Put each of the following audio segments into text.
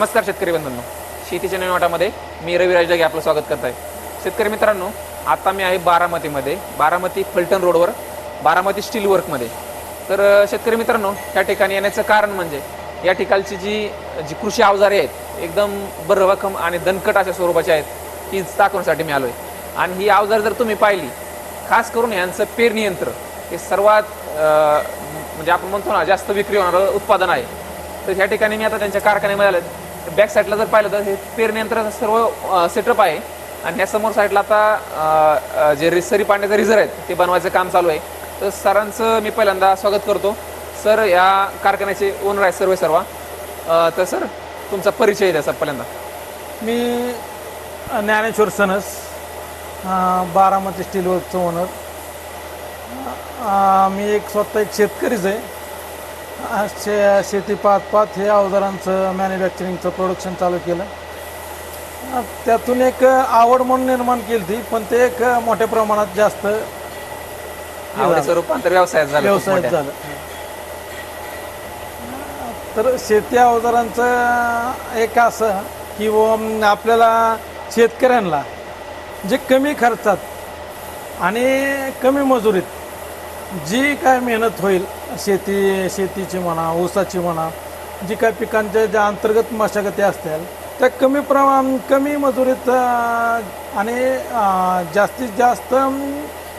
नमस्कार शेतकरी बंधूंनो. शेतीच्या नवीन वाटामध्ये मी रविराज डगे आपलं स्वागत करत आहे शेतकरी मित्रांनो आता मी आहे बारामतीमध्ये. बारामती फलटण रोडवर बारामती स्टील वर्कमध्ये. तर शेतकरी मित्रांनो या ठिकाणी येण्याचं कारण म्हणजे या ठिकाणची जी जी कृषी अवजारे आहेत एकदम बरवखम आणि दणकट अशा स्वरूपाची आहेत ती दाखवण्यासाठी मी आलो आहे आणि ही अवजार जर तुम्ही पाहिली खास करून यांचं पेरणी यंत्र हे सर्वात म्हणजे आपण म्हणतो ना जास्त विक्री होणारं उत्पादन आहे. तर ह्या ठिकाणी मी आता त्यांच्या कारखान्यामध्ये आलं बॅक साईडला जर पाहिलं तर हे पेरणी यंत्राचं सर्व सेटअप आहे. आणि ह्या समोर साईडला आता जे रिसरी पाण्याचे रिझर आहेत ते बनवायचं काम चालू आहे. तर सरांचं मी पहिल्यांदा स्वागत करतो. सर या कारखान्याचे ओनर आहेत सर्व सर्व. तर सर तुमचा परिचय द्या सर पहिल्यांदा. मी ज्ञानेश्वर सनस बारामती स्टील वर्कचं ओनर मी एक स्वतः एक शेतकरीच आहे. शे शेती पाहत पाहत हे अवजारांचं मॅन्युफॅक्चरिंगचं प्रोडक्शन चालू केलं. त्यातून एक आवड म्हणून निर्माण केली ती पण ते एक मोठ्या प्रमाणात जास्त आवडीचं रूपांतर व्यवसायात झालं व्यवसायात मोठ्या. झालं. तर शेती अवजारांचं एक असं की व आपल्याला शेतकऱ्यांना जे कमी खर्चात आणि कमी मजुरीत जी काय मेहनत होईल शेती शेतीची म्हणा ऊसाची म्हणा जी काय पिकांच्या ज्या अंतर्गत मशागती असतील त्या कमी प्रमाण कमी मजुरीत आणि जास्तीत जास्त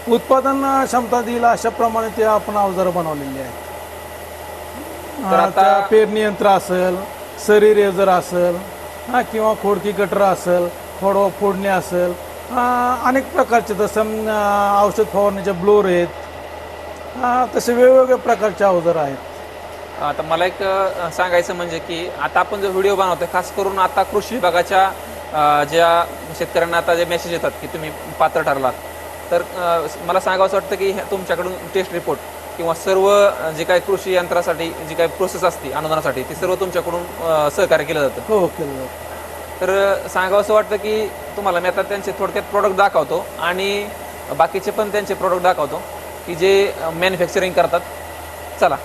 उत्पादन क्षमता देईल अशा प्रमाणे ते आपण अवजारं बनवलेली आहेत. आता- पेरणी यंत्र असेल सरी रेझर असेल हा किंवा खोडकी कटर असेल खोडवा फोडणी असेल अनेक प्रकारचे जसं औषध फवारणीचे ब्लोअर आहेत अं, तसे वेगवेगळ्या प्रकारचे अवजार आहेत. आता मला एक अ, सांगायचं म्हणजे की आता आपण जो व्हिडिओ बनवतोय खास करून आता कृषी विभागाच्या अ, ज्या शेतकऱ्यांना आता जे मेसेज येतात की तुम्ही पात्र ठरलात तर अ, मला सांगावंसं वाटतं की ह्या- तुमच्याकडून टेस्ट रिपोर्ट किंवा सर्व अ, जे काही कृषी यंत्रासाठी जी काही प्रोसेस असते अनुदानासाठी ती सर्व तुमच्याकडून अ, सहकार्य केलं जातं. हो केलं जातं. तर सांगावंसं वाटतं की तुम्हाला मी आता त्यांचे थोडक्यात प्रोडक्ट दाखवतो आणि बाकीचे पण त्यांचे प्रोडक्ट दाखवतो. की जे मॅन्युफॅक्चरिंग करतात. चला.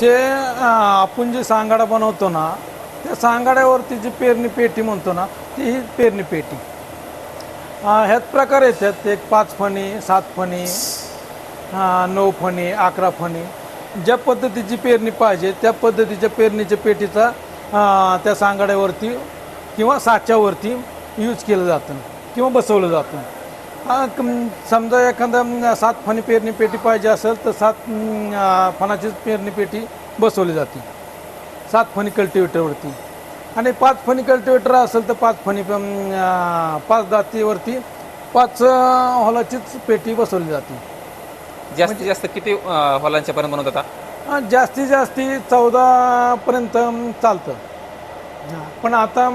जे आपण जे सांगाडा बनवतो ना त्या सांगाड्यावरती जी पेरणी पेटी म्हणतो ना ती ही पेरणी पेटी. ह्यात प्रकार येतात. एक पाच फणी सात फणी नऊ फणी अकरा फणी. ज्या पद्धतीची पेरणी पाहिजे त्या पद्धतीच्या पेरणीच्या पेटीचा त्या सांगाड्यावरती किंवा साच्यावरती यूज केलं जातं किंवा बसवलं जातं. हा, समजा एखादा सात फणी पेरणी पेटी पाहिजे असेल तर सात फणाचीच पेरणी पेटी बसवली जाते. सात फणी कल्टिवेटरवरती. आणि पाच फणी कल्टिवेटर असेल तर पाच फणी पाच दातीवरती पाच हॉलाचीच पेटी बसवली जाते. जास्तीत जास्त किती हॉलांच्या पर्यंत बनवत होता अं, जास्तीत जास्ती चौदापर्यंत चालतं. पण आता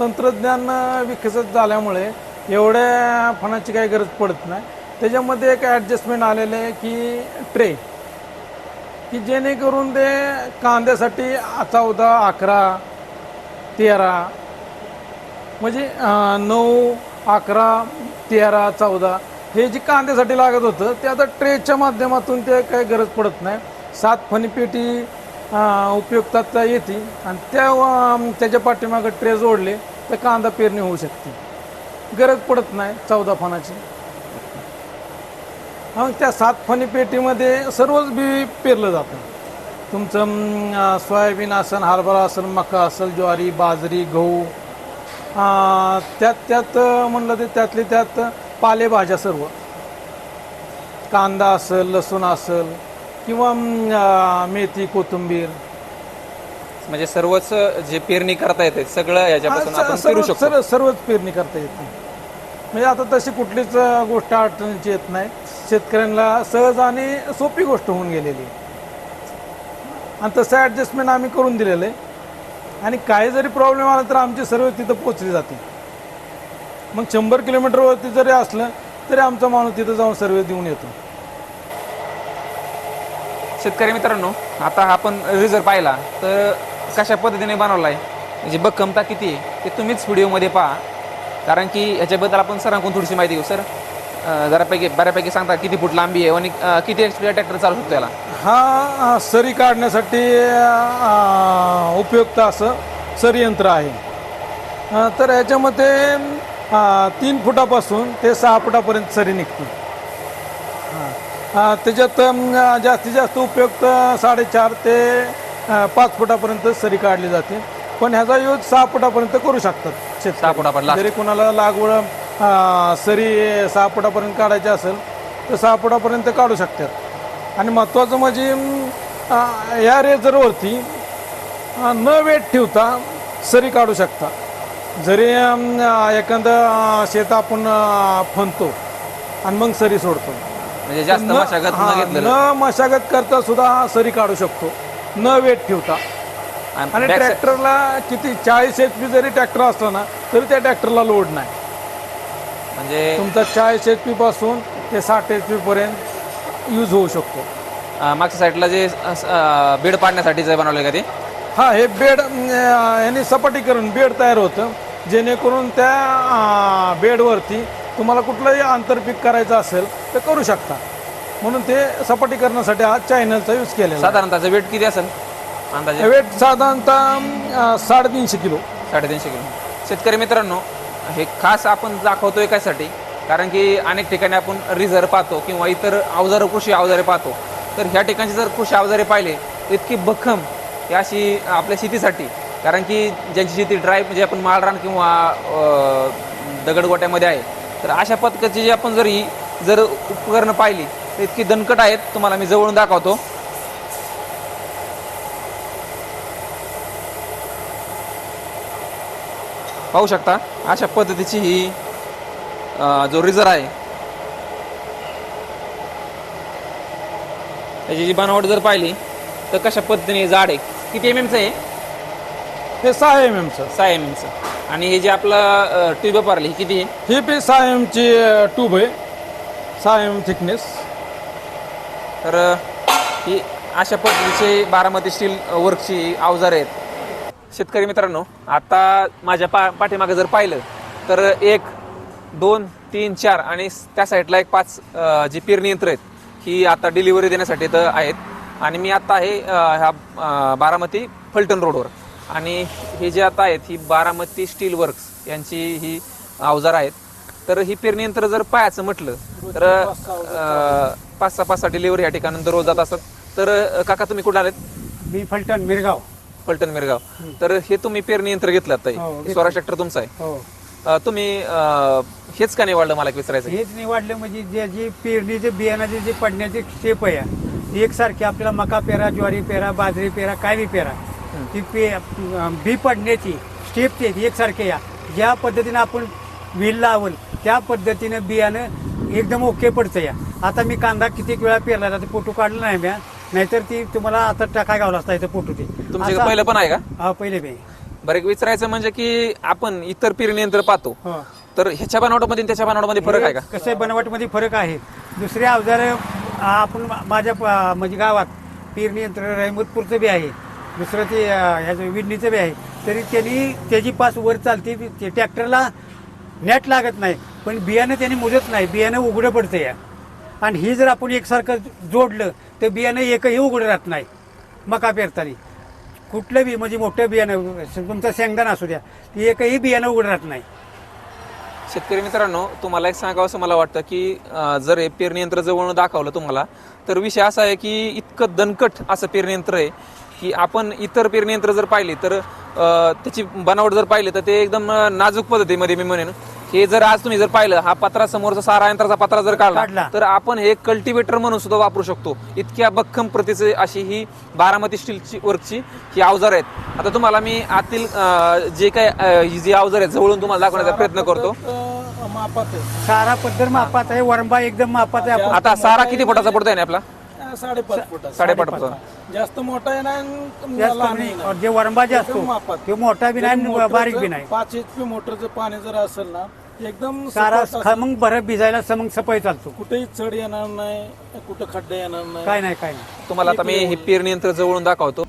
तंत्रज्ञान विकसित झाल्यामुळे एवढ्या फणाची काही गरज पडत नाही. त्याच्यामध्ये एक ॲडजस्टमेंट आलेलं आहे की ट्रे की जेणेकरून ते कांद्यासाठी चौदा अकरा तेरा म्हणजे नऊ अकरा तेरा चौदा हे जे कांद्यासाठी लागत होतं ते आता ट्रेच्या माध्यमातून ते काही गरज पडत नाही. सात फणीपेटी उपयुक्तात येते आणि त्या त्याच्या पाठीमागं ट्रे जोडले तर कांदा पेरणी होऊ शकते. गरज पडत नाही चौदा फणाची. मग त्या सात फणी पेटीमध्ये सर्वच बी पेरलं जातं. तुमचं सोयाबीन असेल हरभरा असेल मका असेल ज्वारी बाजरी गहू त्यात त्यात म्हणलं ते त्यातले त्यात पालेभाज्या सर्व. कांदा असेल लसूण असेल किंवा मेथी कोथिंबीर म्हणजे सर्वच जे पेरणी करता येते सगळं याच्यापासून आपण पेरू सर्व- शकतो. सर्व सर्वच पेरणी करता येते म्हणजे आता तशी कुठलीच गोष्ट अडचणीची येत नाही. शेतकऱ्यांना सहज आणि सोपी गोष्ट होऊन गेलेली आणि तसं ॲडजस्टमेंट आम्ही करून दिलेलं आहे. आणि काही जरी प्रॉब्लेम आला तर आमची सर्व तिथं पोचली जाते. मग शंभर किलोमीटरवरती जरी असलं तरी आमचा माणूस तिथं जाऊन सर्व्हिस देऊन येतो. शेतकरी मित्रांनो आता आपण रिझर पाहिला तर कशा पद्धतीने बनवला आहे म्हणजे बक्कमता किती आहे? ते तुम्हीच व्हिडिओमध्ये पहा. कारण की ह्याच्याबद्दल आपण सरांकडून थोडीशी माहिती घेऊ सर. जरापैकी बऱ्यापैकी सांगता किती फूट लांबी आहे आणि किती एच ट्रॅक्टर चालू शकतो याला? हा सरी काढण्यासाठी उपयुक्त असं सरी यंत्र आहे. तर ह्याच्यामध्ये तीन फुटापासून ते सहा फुटापर्यंत सरी निघते. हां. त्याच्यात जास्तीत जास्त उपयुक्त साडेचार ते पाच फुटापर्यंत सरी काढली जाते. पण ह्याचा यूज सहा फुटापर्यंत करू शकतात. सहा फुटापर्यंत. जरी कोणाला लागवड सरी सहा फुटापर्यंत काढायची असेल तर सहा फुटापर्यंत काढू शकतात. आणि महत्त्वाचं म्हणजे या रेझरवरती न वेट ठेवता सरी काढू शकता. जरी एखादं शेत आपण फणतो आणि मग सरी सोडतो. म्हणजे जास्त मशागत न मशागत करता सुद्धा सरी काढू शकतो. न वेट ठेवता. आणि back side- ट्रॅक्टरला किती चाळीस एच पी जरी ट्रॅक्टर असला ना तरी त्या ट्रॅक्टरला लोड नाही. म्हणजे तुमचा चाळीस एच पी पासून ते साठ एच पी पर्यंत यूज होऊ शकतो. अं, मागच्या साईडला जे अं, बेड पाडण्यासाठी जे बनवलं का ते? हा हे बेड अं, याने सपाटीकरण बेड तयार होतं. जेणेकरून त्या अं, बेडवरती तुम्हाला कुठलंही आंतरपीक करायचं असेल तर करू शकता. म्हणून ते सपाटीकरणासाठी हा चॅनलचा यूज केलेला आहे. साधारणतः वेट किती असेल? अंदाजे? वेट साधारणतः अं, साडेतीनशे किलो. साडेतीनशे किलो. शेतकरी मित्रांनो हे खास आपण दाखवतोय कायसाठी कारण की अनेक ठिकाणी आपण रिझर्व पाहतो किंवा इतर अवजारं कृषी अवजारे पाहतो. तर ह्या ठिकाणचे जर कृषी अवजारे पाहिले इतकी भक्कम ही अशी आपल्या शेतीसाठी. कारण की ज्यांची शेती ड्राय म्हणजे आपण माळरान किंवा अं, दगडगोट्यामध्ये आहे. तर अशा पद्धतीची जी आपण जर ही जर उपकरणं पाहिली इतकी दणकट आहेत तुम्हाला मी जवळून दाखवतो. पाहू शकता अशा पद्धतीची ही जो रिझर आहे त्याची जी बनावट जर पाहिली तर कशा पद्धतीने जाड आहे किती एम एमचं आहे? हे सहा एम एमचं सहा एम एमचं आणि हे जे आपलं ट्यूब वापरली ही किती आहे? ही बी सहा एम ची ट्यूब आहे. सहा एम थिकनेस तर ही अशा पद्धतीचे बारामती स्टील वर्कची अवजार आहेत. शेतकरी मित्रांनो आता माझ्या पा पाठीमागे जर पाहिलं तर एक दोन तीन चार आणि त्या साईडला एक पाच जी पेरणी यंत्र आहेत ही आता डिलिव्हरी देण्यासाठी तर आहेत. आणि मी आता आहे ह्या बारामती फलटण रोडवर आणि हे जे आता आहेत ही बारामती स्टील वर्क्स यांची ही अवजार आहेत. तर ही पेरणी यंत्र जर पाहायचं म्हटलं तर पाच सहा पाच सहा डिलिव्हरी या ठिकाणी दररोज जात असतात. तर काका तुम्ही कुठे आलेत? मी फलटण मिरगाव. फलटण मिरगाव. तर हे तुम्ही पेरणी यंत्र घेतलं आता हो, हे. घेतलं. स्वराज ट्रॅक्टर तुमचा आहे. हो. अं, तुम्ही अं, हेच का निवडलं मला एक विचारायचं? आहे? हेच निवडलं म्हणजे जे जी पेरणीचे बियाणाचे जे पडण्याची स्टेप आहे ती एकसारखी आपल्याला मका पेरा ज्वारी पेरा बाजरी पेरा काय बी पेरा ती पे बी पडण्याची स्टेप ते एकसारखे या. ज्या पद्धतीने आपण वेल लावल त्या पद्धतीनं बियाणं एकदम ओके पडतं या. आता मी कांदा किती वेळा पेरला जातो फोटो काढला नाही म्या. नाहीतर ती तुम्हाला आता टाकाय गावला असता इथं फोटो ते. तुमच्याकडे असा- पहिलं पण आहे का? हा पहिले बी बरं एक विचारायचं म्हणजे की आपण इतर पेरणी यंत्र पाहतो. हो. तर ह्याच्या बनावटामध्ये आणि त्याच्या बनावटामध्ये फरक आहे का? कसं बनावटीमध्ये फरक आहे. दुसरे अवजार आपण माझ्या प- म्हणजे गावात पेरणी यंत्र रहमतपूरचं बी आहे. दुसरं ते अं, ह्याचं विडणीचं बी आहे. तरी त्यांनी त्याची पास वर चालते ते ट्रॅक्टरला नॅट लागत नाही. पण बियाणं त्यांनी मोजत नाही. बियाणं उघडं पडतं या आणि ही जर आपण एकसारखं जोडलं तर बियाणं एकही उघडं राहत नाही. मका पेरताना. कुठलं बी म्हणजे मोठं बियाणं तुमचं शेंगदाणा असू द्या ते एकही बियाणं उघडं राहत नाही. शेतकरी मित्रांनो तुम्हाला एक सांगावं असं मला वाटतं की अं, जर हे पेरणी यंत्र जवळ दाखवलं तुम्हाला तर विषय असा आहे की इतकं दणकट असं पेरणी यंत्र आहे की आपण इतर पेरणी यंत्र जर पाहिली तर अं, त्याची बनावट जर पाहिली तर ते एकदम अं, नाजूक पद्धतीमध्ये मी म्हणेन. हे जर आज तुम्ही जर पाहिलं हा पत्रा समोरचा सारा यंत्राचा पत्रा जर काढला काढला. तर आपण हे कल्टिवेटर म्हणून सुद्धा वापरू शकतो. इतक्या भक्कम प्रतीचे अशी ही बारामती स्टीलची वर्कची ही अवजार आहेत. आता तुम्हाला मी आतील अं, जे काय अं, ही जी अवजार आहेत जवळून तुम्हाला दाखवण्याचा प्रयत्न करतो. मापात आहे. सारा पद्धत मापात आहे वरंबा एकदम मापात आहे. आपण आता सारा किती फुटाचा पडतोय ना आपला? साडेपाच फुटाचा. साडेपाच फुटाचा. जास्त मोठा आहे ना आणि जास्त लहान नाही. आहे जे वरंबा जे असतो एकदम मापात. तो मोठा बी नाही आणि बारीक बी नाही. पाच एच पी मोटरचं पाणी जर असेल ना एकदम सारा सपाट ख- मग बरं भिजायला स- मग सफाई चालतो. कुठेही चढ येणार नाही कुठं खड्डे येणार नाही. काय नाही काय नाही. तुम्हाला आता मी हे पेरणी यंत्र जवळून दाखवतो.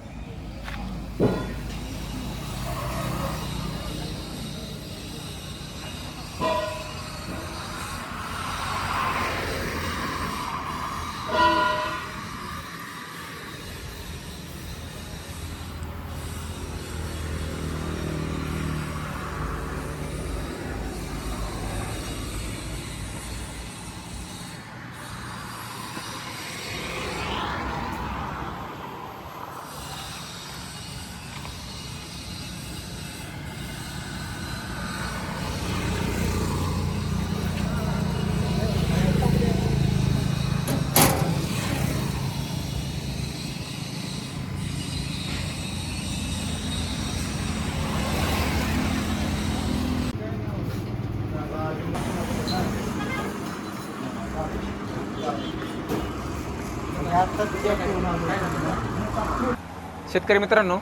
शेतकरी मित्रांनो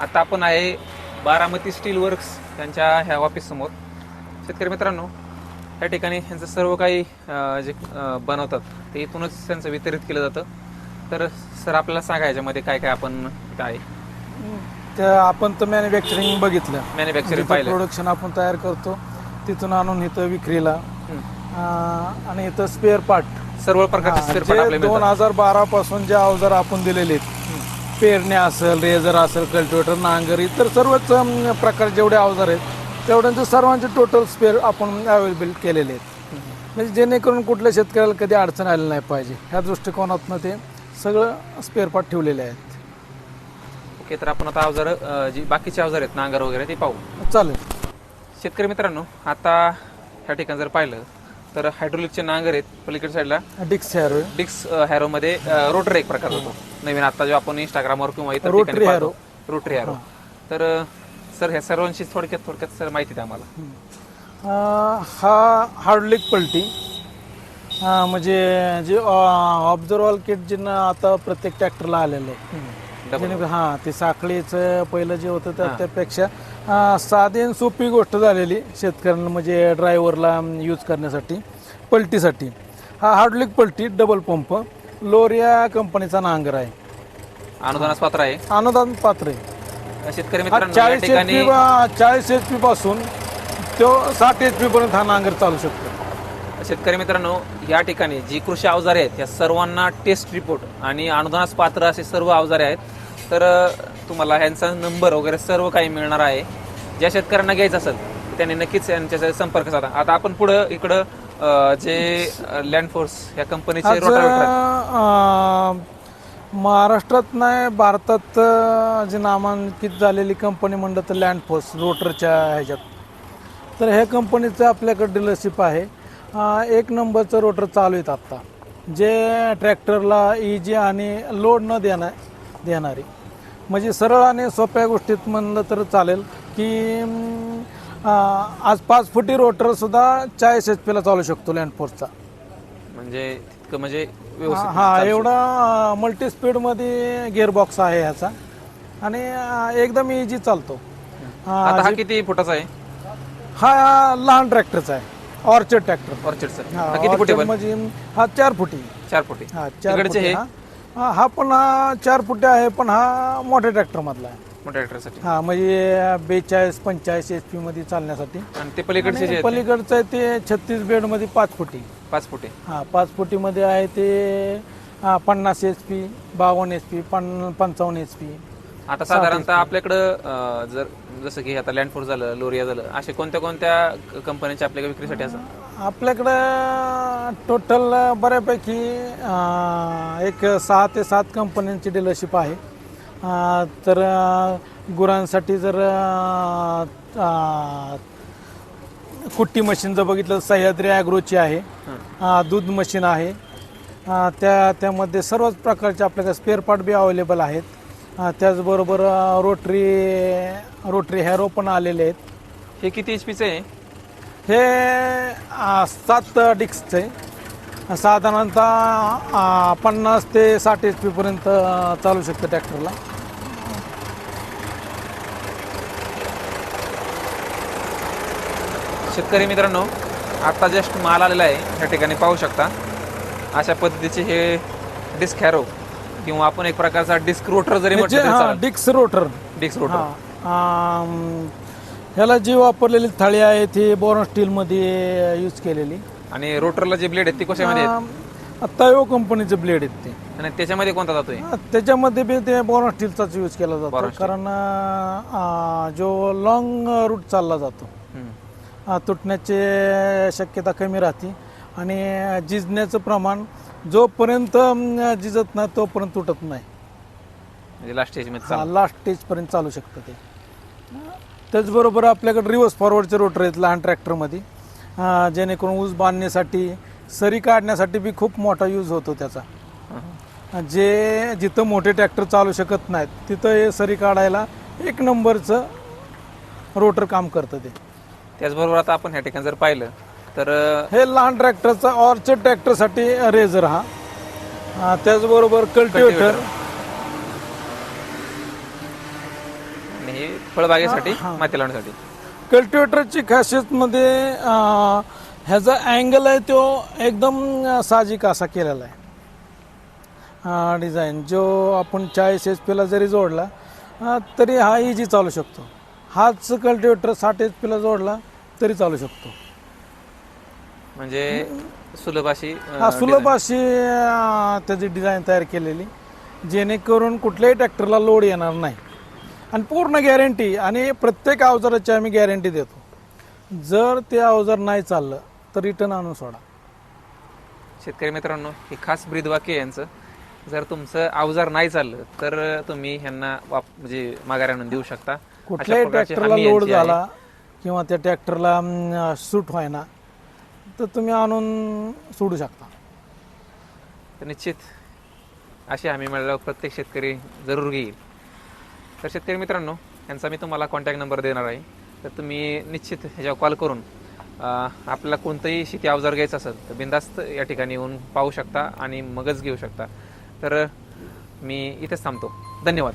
आता आपण आहे बारामती स्टील वर्क्स त्यांच्या ह्या ऑफिस समोर. शेतकरी मित्रांनो या ठिकाणी यांचं सर्व काही जे बनवतात ते इथूनच त्यांचं वितरित केलं जातं. तर सर आपल्याला सांगा याच्यामध्ये काय काय आपण काय त्या आपण तर मॅन्युफॅक्चरिंग बघितलं. मॅन्युफॅक्चरिंग पाहिलं. प्रोडक्शन आपण तयार करतो तिथून आणून इथं विक्रीला. आणि इथं स्पेअर पार्ट सर्व प्रकारचे स्पेअर पार्ट आपल्याला दोन मिळतात हजार बारा पासून जे अवजार आपण दिलेले आहेत पेरणे असेल रेझर असेल कल्टिवेटर नांगर इतर सर्वच अं, प्रकार जेवढे अवजार आहेत तेवढ्यांचे सर्वांचे टोटल स्पेअर आपण अवेलेबल केलेले आहेत. म्हणजे जेणेकरून कुठल्या शेतकऱ्याला कधी अडचण आली नाही पाहिजे ह्या दृष्टिकोनातनं ते सगळं स्पेअर पार्ट ठेवलेले आहेत. ओके तर आपण आता अवजार जी बाकीचे अवजार आहेत नांगर वगैरे ते पाहू. चालेल. शेतकरी मित्रांनो आता ह्या ठिकाणी जर पाहिलं तर हायड्रोलिकचे नांगर आहेत पलीकडच्या साईडला. डिक्स हॅरो. डिक्स हॅरो मध्ये रोटरी एक प्रकार होतो. नवीन आता जो आपण इंस्टाग्रामवर किंवा इतर ठिकाणी पाहतो. Rotary harrow. तर सर ह्या सर्वांची थोडक्यात थोडक्यात सर माहिती द्या आम्हाला. हा हार्डलिक पलटी. म्हणजे जे ऑब्झर्वल किट जे ना आता प्रत्येक ट्रॅक्टरला आलेलं आहे. हां ते साखळीचं पहिलं जे होतं त्या त्यापेक्षा साधी आणि सोपी गोष्ट झालेली शेतकऱ्यांना म्हणजे ड्रायव्हरला यूज करण्यासाठी पलटीसाठी. हा हार्डलिक पलटी डबल पंप लोरिया कंपनीचा नांगर आहे. अनुदानास पात्र आहे? अनुदान पात्र आहे. शेतकरी हा मित्रांनो या चाळीस एच ठिकाणी पी चाळीस एच पी पासून तो साठ एच पी पर्यंत हा नांगर चालू शकतो. शेतकरी मित्रांनो या ठिकाणी जी कृषी अवजारे आहेत या सर्वांना टेस्ट रिपोर्ट आणि अनुदानास पात्र असे सर्व अवजारे आहेत. तर अ, तुम्हाला ह्यांचा नंबर वगैरे सर्व काही मिळणार आहे. ज्या शेतकऱ्यांना घ्यायचं असेल त्यांनी नक्कीच यांच्या संपर्क साधा. आता आपण पुढं इकडं जे लँड फोर्स या कंपनीचे आज रोटावेटर अं, महाराष्ट्रात नाही भारतात अं, जी नामांकित झालेली कंपनी म्हणलं तर लँड फोर्स रोटरच्या ह्याच्यात. तर ह्या कंपनीचं आपल्याकडे डीलरशिप आहे. अं, एक नंबरचं रोटर चालू आहेत आत्ता. जे ट्रॅक्टरला इजी आणि लोड न देणार देणारी. म्हणजे सरळ आणि सोप्या गोष्टीत म्हणलं तर चालेल की आज पाच फुटी रोटर सुद्धा चाळीस एच पीला चालू शकतो लँड फोर्सचा म्हणजे तितकं म्हणजे व्यवस्थित हा एवढा मल्टी स्पीडमध्ये गिअरबॉक्स आहे ह्याचा. आणि अं, एकदम इजी चालतो. हा, आता हा किती फुटाचा आहे? हा लहान ट्रॅक्टरचा आहे. ऑर्चर्ड ट्रॅक्टर ऑर्चिडचा हा किती फुटे म्हणजे हा चार फुटी. चार फुटे. हा चार तिकडचे फुटी हे? हा. हा हा पण हा चार फुटे आहे पण हा मोठ्या ट्रॅक्टर मधला आहे. मोठ्या ट्रॅक्टरसाठी? हा म्हणजे बेचाळीस पंचेचाळीस एच पी मध्ये चालण्यासाठी. आणि ते पलीकडचे जे आणि आहेत पलीकडचं आहे ते छत्तीस बेडमध्ये पाच फुटी. पाच फुटे. हा पाच फुटीमध्ये आहे ते हा, पन्नास एच पी बावन्न एच पी पन पंचावन्न एच पी. आता साधारणतः आपल्याकडं अं, जर जसं की आता लँडफोर्स झालं लोरिया झालं असे कोणत्या कोणत्या कंपन्यांच्या आपल्याकडे विक्रीसाठी असं आपल्याकडं टोटल बऱ्यापैकी एक सहा ते सात कंपन्यांची डीलरशिप आहे. तर गुरांसाठी जर कुट्टी मशीन जर बघितलं तर सह्याद्री ॲग्रोची आहे. दूध मशीन आहे. त्या त्यामध्ये सर्वच प्रकारचे आपल्याकडे स्पेअर पार्ट बी अवेलेबल आहेत. त्याचबरोबर रोटरी रोटरी हॅरो पण आलेले आहेत. हे किती एच पीचं आहे? हे सात डिस्कचं. आहे साधारणतः पन्नास ते साठ एच पीपर्यंत चालू शकतं ट्रॅक्टरला. शेतकरी मित्रांनो आता जस्ट माल आलेला आहे या ठिकाणी पाहू शकता. अशा पद्धतीचे हे डिस्क हॅरो किंवा आपण एक प्रकारचा डिस्क रोटर जरी म्हणजे म्हटलं हा डिक्स रोटर डिस्क रोटर हा ह्याला जी वापरलेली थाळी आहे ती बोरॉन स्टीलमध्ये यूज केलेली. आणि रोटरला जे ब्लेड आहेत ते कशामध्ये आहेत? तयो कंपनीचे ब्लेड आहेत ते. आणि त्याच्यामध्ये कोणता जातोय? हा, त्याच्यामध्ये बी ते बोरॉन स्टीलचाच यूज केला जातो. कारण अ, जो लॉंग रूट चालला जातो हम्म. अ, तुटण्याची शक्यता कमी राहते. आणि झिजण्याचं प्रमाण जोपर्यंत झिजत नाही तोपर्यंत तुटत नाही. म्हणजे लास्ट स्टेजमध्ये चालू. लास्ट स्टेजपर्यंत चालू शकतं ते. त्याचबरोबर आपल्याकडे रिवर्स फॉरवर्डचे रोटर आहेत लहान ट्रॅक्टरमध्ये जेणेकरून ऊस बांधण्यासाठी सरी काढण्यासाठी बी खूप मोठा यूज होतो त्याचा. जे जिथं मोठे ट्रॅक्टर चालू शकत नाहीत तिथं हे सरी काढायला एक नंबरचं रोटर काम करतं ते. त्याचबरोबर आता आपण ह्या ठिकाणी जर पाहिलं तर हे लहान ट्रॅक्टरचा ऑर्चर्ड ट्रॅक्टरसाठी रेझर हा. त्याचबरोबर कल्टिवेटर आणि हे फळबागेसाठी. माती लावण्यासाठी कल्टिवेटरची खासियतमध्ये ह्याचा अँगल आहे तो एकदम साहजिक असा केलेला आहे. डिझाईन. जो आपण चाळीस एच पीला जरी जोडला तरी हा इजी चालू शकतो. हाच कल्टिवेटर साठ एच पीला जोडला तरी चालू शकतो. म्हणजे सुलभ अशी हा सुलभ. अशी त्याची डिझाईन तयार केलेली जेणेकरून कुठल्याही ट्रॅक्टरला लोड येणार नाही. आणि पूर्ण गॅरंटी आणि प्रत्येक अवजाराची आम्ही गॅरंटी देतो. जर ते अवजार नाही चाललं तर रिटर्न आणून सोडा. शेतकरी मित्रांनो हे खास ब्रीद वाक्य यांचं. जर तुमचं अवजार नाही चाललं तर तुम्ही ह्यांना वाप म्हणजे माघारी आणून देऊ शकता. कुठल्याही ट्रॅक्टरला लोड. झाला किंवा त्या ट्रॅक्टरला सूट व्हायना तर तुम्ही आणून सोडू शकता. तर निश्चित अशी हमी मिळाल्यावर प्रत्येक शेतकरी जरूर घेईल. तर शेतकरी मित्रांनो यांचा मी तुम्हाला कॉन्टॅक्ट नंबर देणार आहे. तर तुम्ही निश्चित ह्याच्यावर कॉल करून आपल्याला कोणतंही शेती अवजार घ्यायचं असेल तर बिंदास्त या ठिकाणी येऊन पाहू शकता आणि मगच घेऊ शकता. तर मी इथेच थांबतो. धन्यवाद.